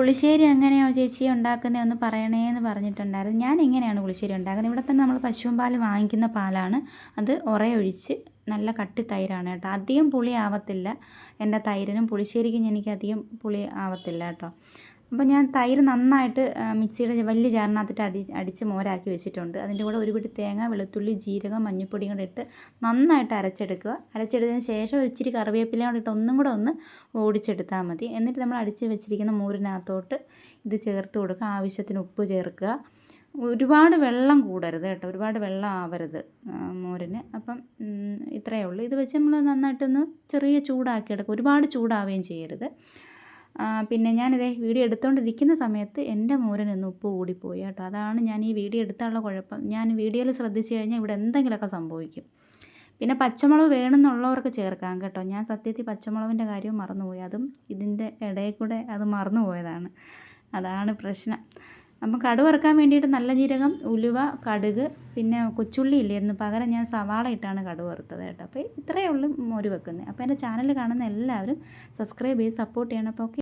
പുളിശ്ശേരി എങ്ങനെയാണ് ചേച്ചി ഉണ്ടാക്കുന്നത് ഒന്ന് പറയണേ എന്ന് പറഞ്ഞിട്ടുണ്ടായിരുന്നു. ഞാൻ എങ്ങനെയാണ് പുളിശ്ശേരി ഉണ്ടാക്കുന്നത്? ഇവിടെ തന്നെ നമ്മൾ പശുവും പാൽ വാങ്ങിക്കുന്ന പാലാണ്. അത് ഉറയൊഴിച്ച് നല്ല കട്ടി തൈരാണ് കേട്ടോ. അധികം പുളി ആവത്തില്ല. എന്റെ തൈരിനും പുളിശ്ശേരിക്കും എനിക്ക് അധികം പുളി ആവത്തില്ല കേട്ടോ. അപ്പോൾ ഞാൻ തൈര് നന്നായിട്ട് മിക്സിയുടെ വലിയ ജാറിനകത്തിട്ട് അടി അടിച്ച് മോരാക്കി വെച്ചിട്ടുണ്ട്. അതിന്റെ കൂടെ ഒരു പിടി തേങ്ങ വെളുത്തുള്ളി ജീരകം മഞ്ഞൾപ്പൊടിയും കൂടെ ഇട്ട് നന്നായിട്ട് അരച്ചെടുക്കുക. അരച്ചെടുത്തതിന് ശേഷം ഒരിച്ചിരി കറിവേപ്പിലയും കൂടെ ഇട്ട് ഒന്നും കൂടെ ഒന്ന് ഓടിച്ചെടുത്താൽ മതി. എന്നിട്ട് നമ്മൾ അടിച്ച് വെച്ചിരിക്കുന്ന മോരിനകത്തോട്ട് ഇത് ചേർത്ത് കൊടുക്കുക. ആവശ്യത്തിന് ഉപ്പ് ചേർക്കുക. ഒരുപാട് വെള്ളം കൂടരുത് കേട്ടോ. ഒരുപാട് വെള്ളം ആവരുത് മോരിന്. അപ്പം ഇത്രയേ ഉള്ളൂ. ഇത് വെച്ച് നമ്മൾ നന്നായിട്ടൊന്ന് ചെറിയ ചൂടാക്കി എടുക്കുക. ഒരുപാട് ചൂടാവുകയും ചെയ്യരുത്. പിന്നെ ഞാനിതേ വീഡിയോ എടുത്തുകൊണ്ടിരിക്കുന്ന സമയത്ത് എന്റെ മോരിനൊന്ന് ഉപ്പ് കൂടിപ്പോയി കേട്ടോ. അതാണ് ഞാൻ ഈ വീഡിയോ എടുത്താനുള്ള കുഴപ്പം. ഞാൻ വീഡിയോയിൽ ശ്രദ്ധിച്ചു കഴിഞ്ഞാൽ ഇവിടെ എന്തെങ്കിലുമൊക്കെ സംഭവിക്കും. പിന്നെ പച്ചമുളക് വേണമെന്നുള്ളവർക്ക് ചേർക്കാം കേട്ടോ. ഞാൻ സത്യത്തിൽ പച്ചമുളകിന്റെ കാര്യവും മറന്നുപോയി. അതും ഇതിന്റെ ഇടയിൽ കൂടെ അത് മറന്നുപോയതാണ്. അതാണ് പ്രശ്നം. അപ്പം കടുക് വറുക്കാൻ വേണ്ടിയിട്ട് നല്ല ജീരകം ഉലുവ കടുക് പിന്നെ കൊച്ചുള്ളി ഇല്ലായിരുന്നു. പകരം ഞാൻ സവാള ഇട്ടാണ് കടുക് വറുത്തത് കേട്ടോ. അപ്പോൾ ഇത്രയേ ഉള്ളൂ മോര് വെക്കുന്നത്. അപ്പോൾ എന്റെ ചാനൽ കാണുന്ന എല്ലാവരും സബ്സ്ക്രൈബ് ചെയ്ത് സപ്പോർട്ട് ചെയ്യണം. അപ്പോൾ ഓക്കെ.